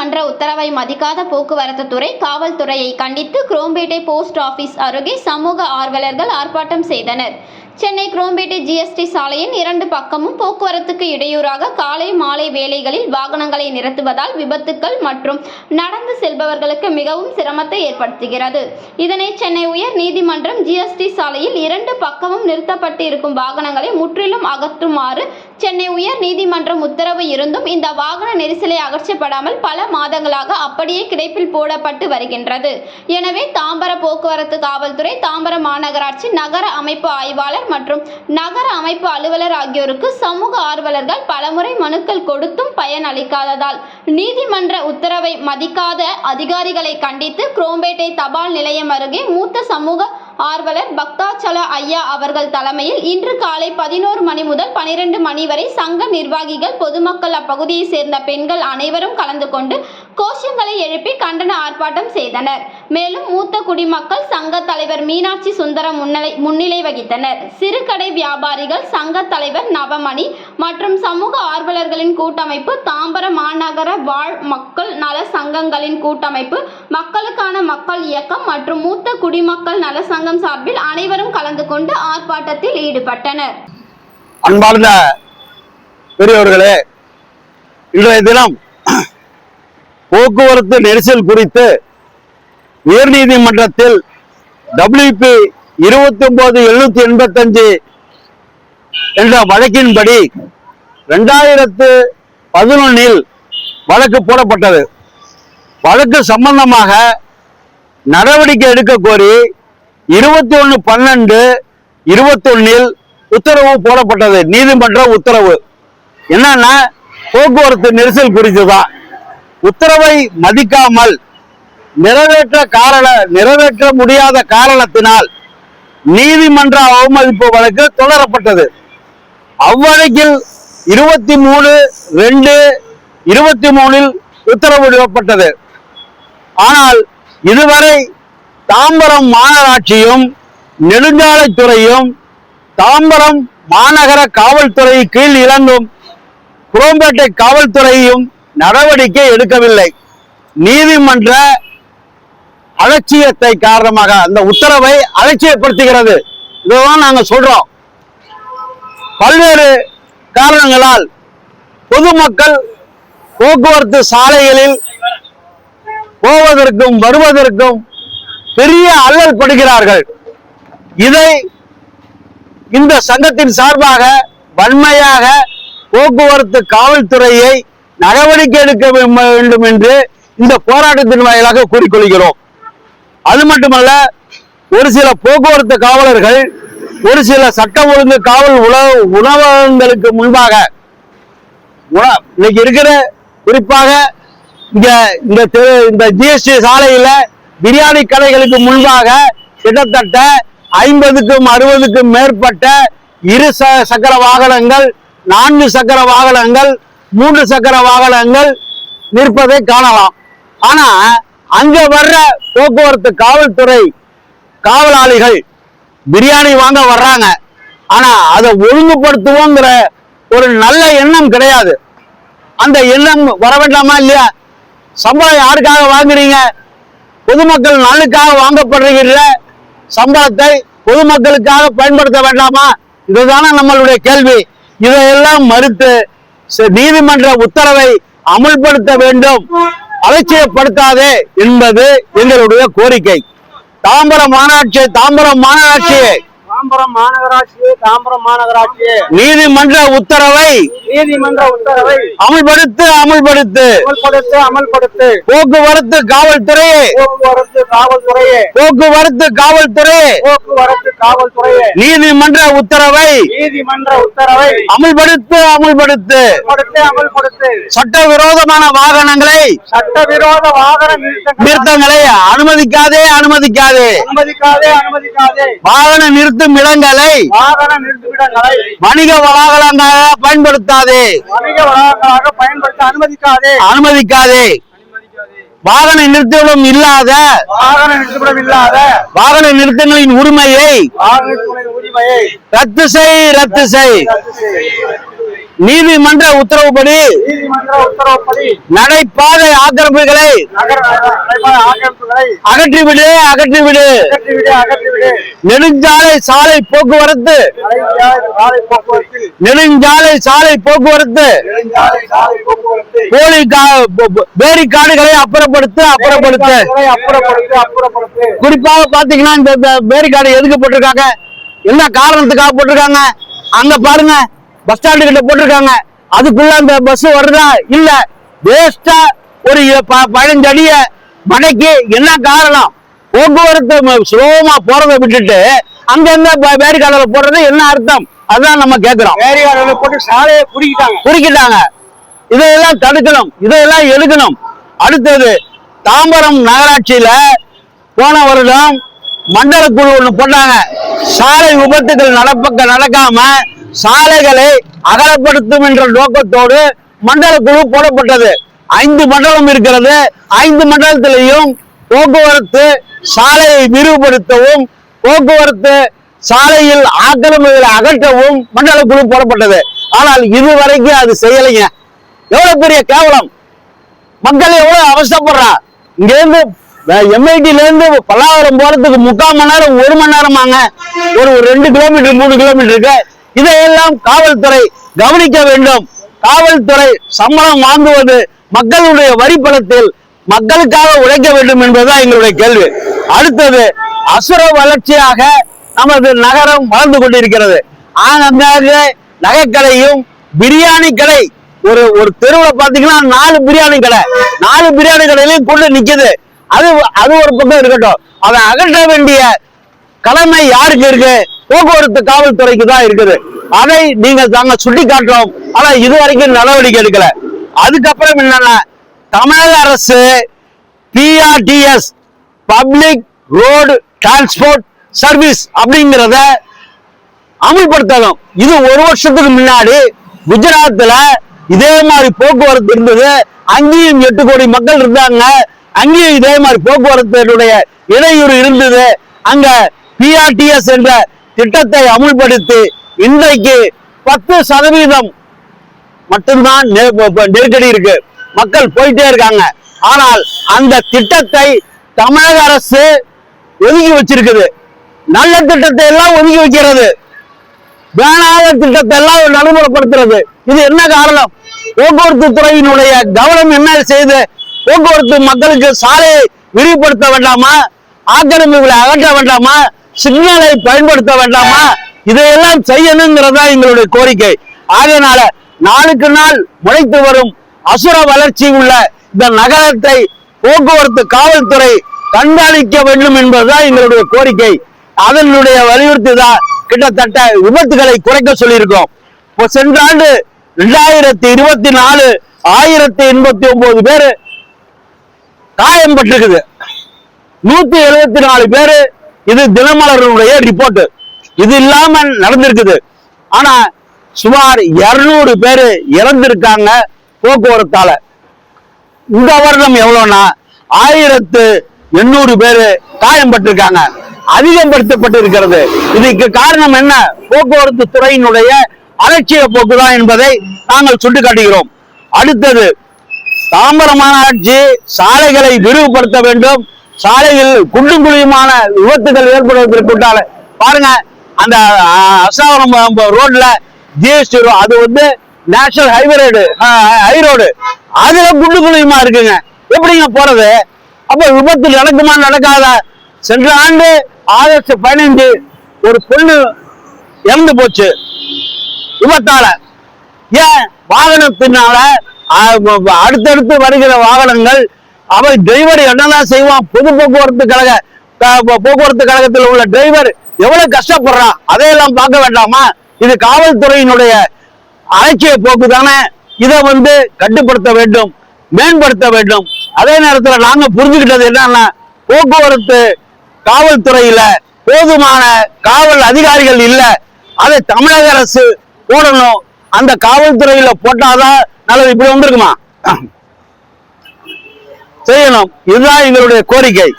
நீதிமன்ற உத்தரவை மதிக்காத போக்குவரத்து துறை காவல்துறையை கண்டித்து குரோம்பேட்டை போஸ்ட் ஆபீஸ் அருகே சமூக ஆர்வலர்கள் ஆர்ப்பாட்டம் செய்தனர். சென்னை குரோம்பேட்டை ஜிஎஸ்டி சாலையின் இரண்டு பக்கமும் போக்குவரத்துக்கு இடையூறாக காலை மாலை வேலைகளில் வாகனங்களை நிறுத்துவதால் விபத்துக்கள் மற்றும் நடந்து செல்பவர்களுக்கு மிகவும் சிரமத்தை ஏற்படுத்துகிறது. இதனை சென்னை உயர் நீதிமன்றம் ஜிஎஸ்டி சாலையில் இரண்டு பக்கமும் நிறுத்தப்பட்டு இருக்கும் வாகனங்களை முற்றிலும் அகற்றுமாறு சென்னை உயர் நீதிமன்றம் உத்தரவு இருந்தும் இந்த வாகன நெரிசலை அகற்றப்படாமல் பல மாதங்களாக அப்படியே கிடைப்பில் போடப்பட்டு வருகின்றது. எனவே தாம்பர போக்குவரத்து காவல்துறை தாம்பரம் மாநகராட்சி நகர அமைப்பு ஆய்வாளர் மற்றும் நகர அமைப்பு அலுவலர் ஆகியோருக்கு சமூக ஆர்வலர்கள் பலமுறை மனுக்கள் கொடுத்தும் பயன் அளிக்காததால் நீதிமன்ற உத்தரவை மதிக்காத அதிகாரிகளை கண்டித்து குரோம்பேட்டை தபால் நிலையம் அருகே மூத்த சமூக ஆர்வலர் பக்தாச்சல ஐயா அவர்கள் தலைமையில் இன்று காலை பதினோரு மணி முதல் பனிரெண்டு மணி வரை சங்க நிர்வாகிகள் பொதுமக்கள் அப்பகுதியை சேர்ந்த பெண்கள் அனைவரும் கலந்து கொண்டு கோஷங்களை எழுப்பி கண்டன ஆர்ப்பாட்டம் செய்தனர். மேலும் மூத்த குடிமக்கள் சங்க தலைவர் மீனாட்சி சுந்தரம் முன்னிலை முன்னிலை வகித்தனர். சிறுகடை வியாபாரிகள் சங்க தலைவர் நவமணி மற்றும் சமூக ஆர்வலர்களின் கூட்டமைப்பு தாம்பரம் மாநகர வாழ் மக்கள் நல சங்கங்களின் கூட்டமைப்பு மக்களுக்கான மக்கள் இயக்கம் மற்றும் மூத்த குடிமக்கள் நல சங்கம் சார்பில் அனைவரும் கலந்து கொண்டு ஆர்ப்பாட்டத்தில் ஈடுபட்டனர். அன்பார்ந்த பெரியவர்களே இன்றைய தினம் போக்குவரத்து நெரிசல் குறித்து உயர்நீதிமன்றத்தில் டபிள்யூபி இருபத்தி ஒன்பது எழுநூத்தி எண்பத்தஞ்சு என்ற வழக்கின்படி ரெண்டாயிரத்து பதினொன்னில் வழக்கு போடப்பட்டது. வழக்கு சம்பந்தமாக நடவடிக்கை எடுக்க கோரி இருபத்தி ஒன்று பன்னெண்டு இருபத்தொன்னில் உத்தரவு போடப்பட்டது. நீதிமன்ற உத்தரவு. என்னன்னா போக்குவரத்து நெரிசல் குறித்து தான் உத்தரவை மதிக்காமல் நிறைவேற்ற காரண நிறைவேற்ற முடியாத காரணத்தினால் நீதிமன்ற அவமதிப்பு வழக்கு தொடரப்பட்டது. அவ்வழக்கில் இருபத்தி மூணு ரெண்டு இருபத்தி மூணில் உத்தரவிடப்பட்டது. ஆனால் இதுவரை தாம்பரம் மாநகராட்சியும் நெடுஞ்சாலைத்துறையும் தாம்பரம் மாநகர காவல்துறை கீழ் இறங்கும் குரோம்பேட்டை காவல்துறையும் நடவடிக்கை எடுக்கவில்லை. நீதிமன்ற அலட்சியத்தை காரணமாக அந்த உத்தரவை அலட்சியப்படுத்துகிறது. இதுதான் நாங்க சொல்றோம். பல்வேறு காரணங்களால் பொதுமக்கள் போக்குவரத்து சாலைகளில் போவதற்கும் வருவதற்கும் பெரிய அல்லல் படுகிறார்கள். இதை இந்த சங்கத்தின் சார்பாக வன்மையாக போக்குவரத்து காவல்துறையை நடவடிக்கை எடுக்க வேண்டும் என்று இந்த போராட்டத்தின் வாயிலாக கூறிக்கொள்கிறோம். அது மட்டுமல்ல ஒரு சில போக்குவரத்து காவலர்கள் ஒரு சில சட்ட ஒழுங்கு காவல் உணவு உணவகங்களுக்கு முன்பாக இன்னைக்கு இருக்கிற குறிப்பாக இங்க இந்த இந்த ஜிஎஸ்டி சாலையில பிரியாணி கடைகளுக்கு முன்பாக கிட்டத்தட்ட ஐம்பதுக்கும் அறுபதுக்கும் மேற்பட்ட இரு ச- சக்கர வாகனங்கள் நான்கு சக்கர வாகனங்கள் மூன்று சக்கர வாகனங்கள் நிற்பதை காணலாம். ஆனா அங்க வர்ற போக்குவரத்து காவல்துறை காவலாளிகள் பிரியாணி வாங்க வர்றாங்க. ஆனா அதை ஒழுங்குபடுத்துவோங்கிற ஒரு நல்ல எண்ணம் கிடையாது. அந்த எண்ணம் வர வேண்டாமா இல்லையா? சம்பளம் யாருக்காக வாங்குறீங்க? பொதுமக்கள் நலனுக்காக வாங்கப்படுறீங்கல்ல சம்பளத்தை பொதுமக்களுக்காக பயன்படுத்த வேண்டாமா? இதுதானே நம்மளுடைய கேள்வி. இதையெல்லாம் மறுத்து நீதிமன்ற உத்தரவை அமல்படுத்த வேண்டும். அலட்சியப்படுத்தாதே என்பது எங்களுடைய கோரிக்கை. தாம்பரம் மாநகராட்சி தாம்பரம் மாநகராட்சியை. தாம்பரம் மாநகராட்சி தாம்பரம் மாநகராட்சி நீதிமன்ற உத்தரவை நீதிமன்ற உத்தரவை அமுல்படுத்து அமுல்படுத்து. அமல்படுத்து அமல்படுத்து. போக்குவரத்து காவல்துறையே. போக்குவரத்து காவல்துறையே. போக்குவரத்து காவல்துறையே. போக்குவரத்து காவல்துறையே. நீதிமன்ற உத்தரவை நீதிமன்ற உத்தரவை அமுல்படுத்து அமுல்படுத்து. அமல்படுத்து சட்டவிரோதமான வாகனங்களை சட்டவிரோத வாகன நிறுத்தங்கள் அனுமதிக்காதே அனுமதிக்காதே. அனுமதிக்காதே அனுமதிக்காதே. வாகன நிறுத்தும் இடங்களை வணிக வளாகங்களாக பயன்படுத்தாதே. அனுமதிக்காதே. அனுமதிக்காதே. வாகன நிறுத்தங்களும் இல்லாத வாகன இல்லாத வாகன நிறுத்தங்களின் உரிமையை ரத்து செய். ரத்து செய். நீதிமன்ற உத்தரவுப்படி நடைபாதை ஆக்கிரமிப்புகளை அகற்றிவிடு அகற்றிவிடு. நெடுஞ்சாலை சாலை போக்குவரத்து. நெடுஞ்சாலை சாலை போக்குவரத்து. போலி கா- ப- ப- பேரிக்காடுகளை அப்புறப்படுத்து அப்புறப்படுத்து. குறிப்பாக பாத்தீங்கன்னா இந்த இந்த பேரிக்காடு எதுக்கு போட்டிருக்காங்க? என்ன காரணத்துக்காக போட்டிருக்காங்க? அங்க பாருங்க. பஸ் ஸ்டாண்டு கிட்ட போட்டிருக்காங்க. அதுக்குள்ள அந்த பஸ் வருதா? இல்ல. வேஸ்டா ஒரு பதினஞ்சு அடிய மடைக்கு என்ன காரணம்? போக்குவரத்து சுலபமா போறதை விட்டுட்டு அங்க இருந்த பேரிக்காடுல போடுறது என்ன அர்த்தம்? அதுதான் நம்ம கேக்குறோம். வேலைக்காரர்களை போட்டு சாலையை குறுக்கிட்டாங்க. குறிக்கிட்டாங்க. இதையெல்லாம் தடுக்கணும். இதையெல்லாம் எடுக்கணும் அடுத்தது தாம்பரம் நகராட்சியில போன வருடம் மண்டல குழு ஒண்ணு போட்டாங்க. சாலை விபத்துகள் நடப்பக்க நடக்காம சாலைகளை அகலப்படுத்தும் என்ற நோக்கத்தோடு மண்டல குழு போடப்பட்டது. ஐந்து மண்டலம் இருக்கிறது. ஐந்து மண்டலத்திலையும் போக்குவரத்து சாலையை விரிவுபடுத்தவும் போக்குவரத்து சாலையில் ஆக்கிரமிகளை அகற்றவும் மண்டல குழு போடப்பட்டது. ஆனால் இதுவரைக்கும் அது செய்யலைங்க. எவ்வளவு பெரிய கேவலம். மக்கள் எவ்வளவு அவசரப்படுறா இங்க இருந்து எம்ஐடில இருந்து பல்லாவரம் போறதுக்கு முக்கால் மணி நேரம் ஒரு மணி நேரமாங்க. ஒரு ரெண்டு கிலோமீட்டர் மூணு கிலோமீட்டருக்கு இதையெல்லாம் காவல்துறை கவனிக்க வேண்டும். காவல்துறை சம்பளம் வாங்குவது மக்களுடைய வரி பணத்தில் மக்களுக்காக உழைக்க வேண்டும் என்பதுதான் எங்களுடைய கேள்வி. அடுத்தது அசுர வளர்ச்சியாக நமது நகரம் வளர்ந்து கொண்டிருக்கிறது. ஆங்காங்கே நகைக்கடையும் பிரியாணி கடை ஒரு ஒரு தெருவில் பாத்தீங்கன்னா நாலு பிரியாணி கடை. நாலு பிரியாணி கடையிலையும் கொண்டு நிக்குது. அது அது ஒரு பக்கம் இருக்கட்டும். அதை அகற்ற வேண்டிய கடமை யாருக்கு இருக்கு? போக்குவரத்து காவல்துறைக்கு தான் இருக்குது. அதை நீங்கள் தாங்க சுட்டி காட்டுறோம் ஆனா இது வரைக்கும் நடவடிக்கை எடுக்கல. அதுக்கப்புறம் என்னன்னா தமிழக அரசு PRTS public road transport service அப்படிங்கிறத அமல்படுத்தணும். இது ஒரு வருஷத்துக்கு முன்னாடி குஜராத்ல இதே மாதிரி போக்குவரத்து இருந்தது. அங்கேயும் எட்டு கோடி மக்கள் இருந்தாங்க. அங்கேயும் இதே மாதிரி போக்குவரத்தினுடைய இடையூறு இருந்தது. அங்க பிஆர்டிஎஸ் என்ற திட்டத்தை அமுல்படுத்தி இன்றைக்கு பத்து சதவீதம் மட்டும்தான் நெருக்கடி இருக்கு. மக்கள் போயிட்டே இருக்காங்க. ஆனால் அந்த திட்டத்தை தமிழக அரசு ஒதுக்கி வச்சிருக்குது. நல்ல திட்டத்தை எல்லாம் ஒதுக்கி வைக்கிறது. வேணாத திட்டத்தை எல்லாம் நடைமுறைப்படுத்துறது. இது என்ன காரணம்? போக்குவரத்து துறையினுடைய கவனம் என்ன செய்து போக்குவரத்து மக்களுக்கு சாலையை விரிவுபடுத்த வேண்டாமா? ஆக்கிரமிப்புகளை அகற்ற வேண்டாமா? சிக்னலை பயன்படுத்த வேண்டாமா? இதையெல்லாம் செய்யணுங்கிறதா எங்களுடைய கோரிக்கை. ஆகையினால நாளுக்கு நாள் முளைத்து வரும் அசுர வளர்ச்சி உள்ள இந்த நகரத்தை போக்குவரத்து காவல்துறை கண்காணிக்க வேண்டும் என்பதுதான் எங்களுடைய கோரிக்கை. அதனுடைய வலியுறுத்தி தான் கிட்டத்தட்ட விபத்துகளை குறைக்க சொல்லியிருக்கோம் சென்ற ஆண்டு ரெண்டாயிரத்தி இருபத்தி நாலு ஆயிரத்தி எண்பத்தி ஒன்பது பேரு காயம் பட்டிருக்குது. நூத்தி எழுபத்தி நாலு பேரு இது தினமலருடைய ரிப்போர்ட் இது இல்லாம நடந்திருக்குது. ஆனா சுமார் இருநூறு பேரு இறந்திருக்காங்க போக்குவரத்தால. இந்த வருடம் எவ்வளவுனா ஆயிரத்து எண்ணூறு பேரு காயம்பட்டிருக்காங்க. அதிகப்படுத்தப்பட்டு இருக்கிறது இதுக்கு காரணம் என்ன? போக்குவரத்து துறையினுடைய அலட்சிய போக்குதான் என்பதை நாங்கள் சுட்டிக்காட்டுகிறோம். அடுத்தது தாம்பரம் மாநகராட்சி சாலைகளை விரிவுபடுத்த வேண்டும். சாலையில் குண்டும் குழியுமான விபத்துகள் ஏற்படுவதற்குண்டால பாருங்க அந்த அசாவரம் ரோட்ல ஜிஎஸ்டி அது வந்து national highway road high road. அதுல குண்டு குழியுமா இருக்குங்க. எப்படிங்க போறது? அப்ப விபத்து நடக்குமா நடக்காத? சென்ற ஆண்டு ஆகஸ்ட் பதினைஞ்சு ஒரு பொண்ணு இறந்து போச்சு. விபத்தால. ஏன்? வாகனத்தினால அடுத்தடுத்து வருகிற வாகனங்கள் அவன் டிரைவர் என்னதான் செய்வான்? பொது போக்குவரத்து கழக போக்குவரத்து கழகத்தில் உள்ள டிரைவர் எவ்வளவு கஷ்டப்படுறான் அதையெல்லாம் பார்க்க வேண்டாமா? இது காவல்துறையினுடைய அலட்சிய போக்கு தானே. இதை வந்து கட்டுப்படுத்த வேண்டும் மேம்படுத்த வேண்டும். அதே நேரத்தில் நாங்க புரிஞ்சுக்கிட்டது என்னன்னா போக்குவரத்து காவல்துறையில போதுமான காவல் அதிகாரிகள் இல்ல. அதை தமிழக அரசு போடணும். அந்த காவல்துறையில போட்டாதான் நல்லது இப்படி வந்திருக்குமா? செய்யணும். இதுதான் எங்களுடைய கோரிக்கை.